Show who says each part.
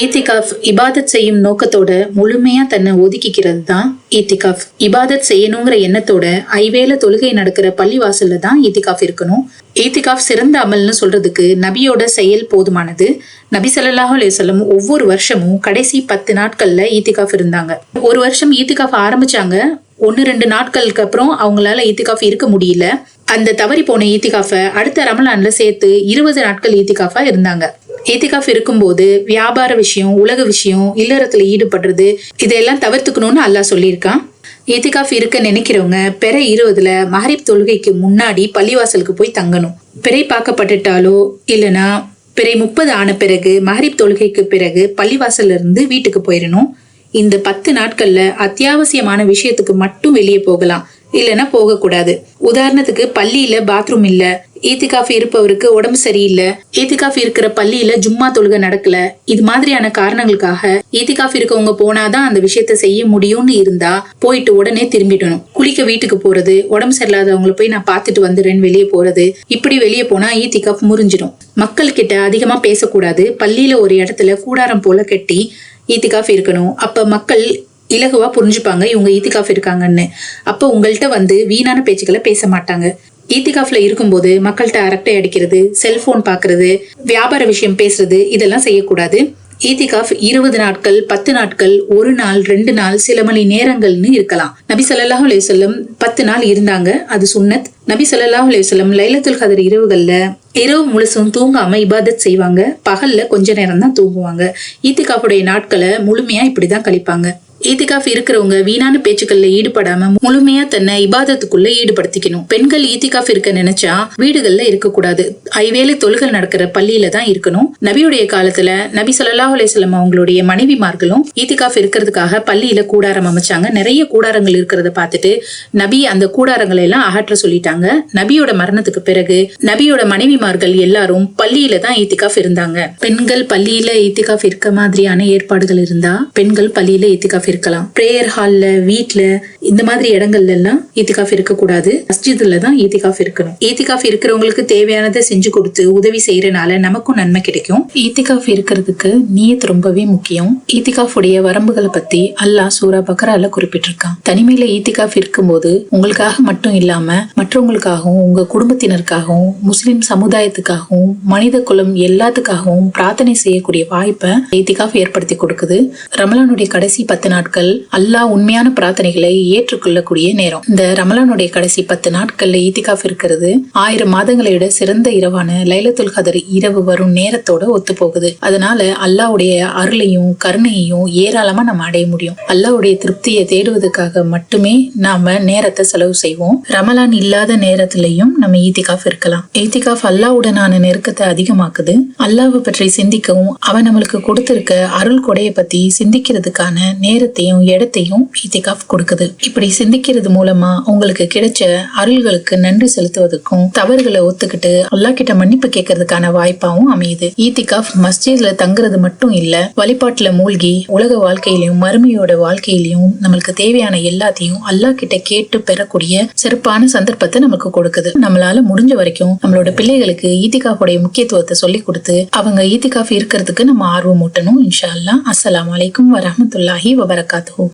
Speaker 1: ஈத்திகாஃப் இபாதத் செய்யும் நோக்கத்தோட முழுமையா தன்னை ஒதுக்கிக்கிறது தான் ஈத்திகாஃப் இபாதத் செய்யணுங்கிற எண்ணத்தோட ஐவேளை தொழுகை நடக்கிற பள்ளிவாசல்ல தான் ஈத்திகாஃப் இருக்கணும். ஈத்திகாஃப் சிறந்த அமல்னு சொல்றதுக்கு நபியோட செயல் போதுமானது. நபி ஸல்லல்லாஹு அலைஹி ஒவ்வொரு வருஷமும் கடைசி பத்து நாட்கள்ல ஈத்திகாஃப் இருந்தாங்க. ஒரு வருஷம் ஈத்திகாஃப் ஆரம்பிச்சாங்க. ஒன்று ரெண்டு நாட்களுக்கு அப்புறம் அவங்களால ஈத்திகாஃப் இருக்க முடியல. அந்த தவறி போன ஈத்திகாஃபை அடுத்த ரமலான்ல சேர்த்து இருபது நாட்கள் ஈத்திகாஃபா இருந்தாங்க. ஏத்திகாஃப் இருக்கும்போது வியாபார விஷயம் உலக விஷயம் இல்லறத்துல ஈடுபடுறது இதெல்லாம் தவிர்த்துக்கணும்னு அல்லாஹ் சொல்லியிருக்கான். ஏத்திகாஃப் இருக்க நினைக்கிறவங்க பிற இருபதுல மஹரிப் தொழுகைக்கு முன்னாடி பள்ளிவாசலுக்கு போய் தங்கணும். பிறை பார்க்கப்பட்டுட்டாலோ இல்லனா பிறை முப்பது ஆன பிறகு மஹரிப் தொழுகைக்கு பிறகு பள்ளிவாசல்ல இருந்து வீட்டுக்கு போயிடணும் இந்த பத்து நாட்கள்ல அத்தியாவசியமான விஷயத்துக்கு மட்டும் வெளியே போகலாம். இல்லைன்னா போகக்கூடாது. உதாரணத்துக்கு பள்ளியில பாத்ரூம் இல்ல. ஈத்திகாஃபி இருப்பவருக்கு உடம்பு சரியில்லை. ஈத்திகாஃப் இருக்கிற பள்ளியில ஜும்மா தொழுகை நடக்கல. இது மாதிரியான காரணங்களுக்காக ஈத்திகாஃப் இருக்கவங்க போனாதான் அந்த விஷயத்த செய்ய முடியும்னு இருந்தா போயிட்டு உடனே திரும்பிடணும். குளிக்க வீட்டுக்கு போறது உடம்பு சரியில்லாதவங்களை போய் நான் பார்த்துட்டு வந்துடுறேன்னு வெளியே போறது இப்படி வெளியே போனா ஈத்திகாஃப் முறிஞ்சிடும். மக்கள் கிட்ட அதிகமா பேசக்கூடாது. பள்ளியில ஒரு இடத்துல கூடாரம் போல கட்டி ஈத்திகாஃப் இருக்கணும். அப்ப மக்கள் இலகுவா புரிஞ்சுப்பாங்க இவங்க ஈத்திகாஃப் இருக்காங்கன்னு. அப்போ உங்கள்கிட்ட வந்து வீணான பேச்சுக்களை பேச மாட்டாங்க. ஈத்திகாஃப்ல இருக்கும்போது மக்கள்கிட்ட அரட்டை அடிக்கிறது செல்போன் பார்க்கிறது வியாபார விஷயம் பேசுறது இதெல்லாம் செய்யக்கூடாது. ஈத்திகாஃப் இருபது நாட்கள் பத்து நாட்கள் ஒரு நாள் ரெண்டு நாள் சில மணி நேரங்கள்னு இருக்கலாம். நபி ஸல்லல்லாஹு அலைஹி பத்து நாள் இருந்தாங்க அது சுன்னத். நபி ஸல்லல்லாஹு அலைஹி லைலத்துல் கதர் இரவுகள்ல இரவு முழுசும் தூங்காம இபாதத் செய்வாங்க. பகல்ல கொஞ்ச நேரம் தான் தூங்குவாங்க. ஈத்திகாஃபுடைய நாட்களை முழுமையா இப்படிதான் கழிப்பாங்க. ஈத்திகாஃப் இருக்கிறவங்க வீணான பேச்சுக்கள்ல ஈடுபடாம முழுமையா தன்னை இபாதத்துக்குள்ள ஈடுபடுத்திக்கணும். பெண்கள் ஈத்திகாஃப் இருக்க நினைச்சா வீடுகள்ல இருக்கக்கூடாது. ஐவேளை தொழுகள் நடக்கிற பள்ளியில தான் இருக்கணும். நபியுடைய காலத்துல நபி ஸல்லல்லாஹு அலைஹி அவங்களுடைய மனைவிமார்களும் ஈத்திகாஃப் இருக்கிறதுக்காக பள்ளியில கூடாரம் அமைச்சாங்க. நிறைய கூடாரங்கள் இருக்கிறத பார்த்துட்டு நபி அந்த கூடாரங்களை எல்லாம் அகற்ற சொல்லிட்டாங்க. நபியோட மரணத்துக்கு பிறகு நபியோட மனைவிமார்கள் எல்லாரும் பள்ளியில தான் ஈத்திகாஃப் இருந்தாங்க. பெண்கள் பள்ளியில ஈத்திகாஃப் இருக்க மாதிரியான ஏற்பாடுகள் இருந்தா பெண்கள் பள்ளியில ஈத்திகாஃப் இருக்கலாம். பிரேயர் ஹால்ல வீட்ல இந்த மாதிரி இடங்கள்ல எல்லாம் ஈத்திகாஃப் இருக்கக்கூடாது. மஸ்ஜித்ல தான் ஈத்திகாஃப் இருக்கணும். ஈத்திகாஃப் இருக்கிறவங்களுக்கு தேவையானதை செஞ்சு கொடுத்து உதவி செய்யறனால நமக்கும் நன்மை கிடைக்கும். ஈத்திகாஃப் இருக்கிறதுக்கு நீயத் ரொம்பவே முக்கியம். ஈத்திகாஃப் உடைய வரம்புகளை பத்தி அல்லாஹ் சூரா பக்ரால குறிப்பிட்டிருக்கான். தனிமையில ஈத்திகாஃப் இருக்கும்போது உங்களுக்காக மட்டும் இல்லாம மற்றவங்களுக்காகவும் உங்க குடும்பத்தினருக்காகவும் முஸ்லிம் சமுதாயத்துக்காகவும் மனித குலம் எல்லாத்துக்காகவும் பிரார்த்தனை செய்யக்கூடிய வாய்ப்பை ஈத்திகாஃப் ஏற்படுத்தி கொடுக்குது. ரமலானுடைய கடைசி பத்து நாள் நாட்கள் அல்லாஹ் உண்மையான பிரார்த்தனைகளை ஏற்றுக்கொள்ளக்கூடிய நேரம். இந்த ரமலானுடைய கடைசி பத்து நாட்கள்ல ஈத்திகாஃப் இருக்கிறது. ஆயிரம் மாதங்களை விட சிறந்த இரவான லைலத்துல் கதர் இரவு வரும் நேரத்தோட ஒத்து போகுது அதனால அல்லாவுடைய அருளையும் கருணையையும் ஏராளமா நம்ம அடைய முடியும். அல்லாவுடைய திருப்தியை தேடுவதற்காக மட்டுமே நாம நேரத்தை செலவு செய்வோம். ரமலான் இல்லாத நேரத்திலையும் நம்ம ஈத்திகாஃப் இருக்கலாம். ஈத்திகாஃப் அல்லாஹ்வுடனான நெருக்கத்தை அதிகமாக்குது. அல்லாவை பற்றி சிந்திக்கவும் அவன் நம்மளுக்கு கொடுத்திருக்க அருள் கொடையை பத்தி சிந்திக்கிறதுக்கான நேரத்தை நேரத்தையும் இடத்தையும் இத்திகாஃப் கொடுக்குது. இப்படி சிந்திக்கிறது மூலமா உங்களுக்கு கிடைச்ச அருள்களுக்கு நன்றி செலுத்துவதற்கும் தவறுகளை ஒத்துக்கிட்டு அல்லாஹ் கிட்ட மன்னிப்பு கேட்கறதுக்கான வாய்ப்பாவும் அமையுது. ஈத்திகாஃப் மஸ்ஜித்ல தங்குறது மட்டும் இல்ல வழிபாட்டுல மூழ்கி உலக வாழ்க்கையிலையும் மறுமையோட வாழ்க்கையிலையும் நம்மளுக்கு தேவையான எல்லாத்தையும் அல்லாஹ் கிட்ட கேட்டு பெறக்கூடிய சிறப்பான சந்தர்ப்பத்தை நமக்கு கொடுக்குது. நம்மளால முடிஞ்ச வரைக்கும் நம்மளோட பிள்ளைகளுக்கு ஈத்திகாஃபுடைய முக்கியத்துவத்தை சொல்லி கொடுத்து அவங்க ஈத்திகாஃப் இருக்கிறதுக்கு நம்ம ஆர்வம் ஊட்டணும் இன்ஷா அல்லாஹ். வரமத்துல்லாஹி வபர बरकत हो।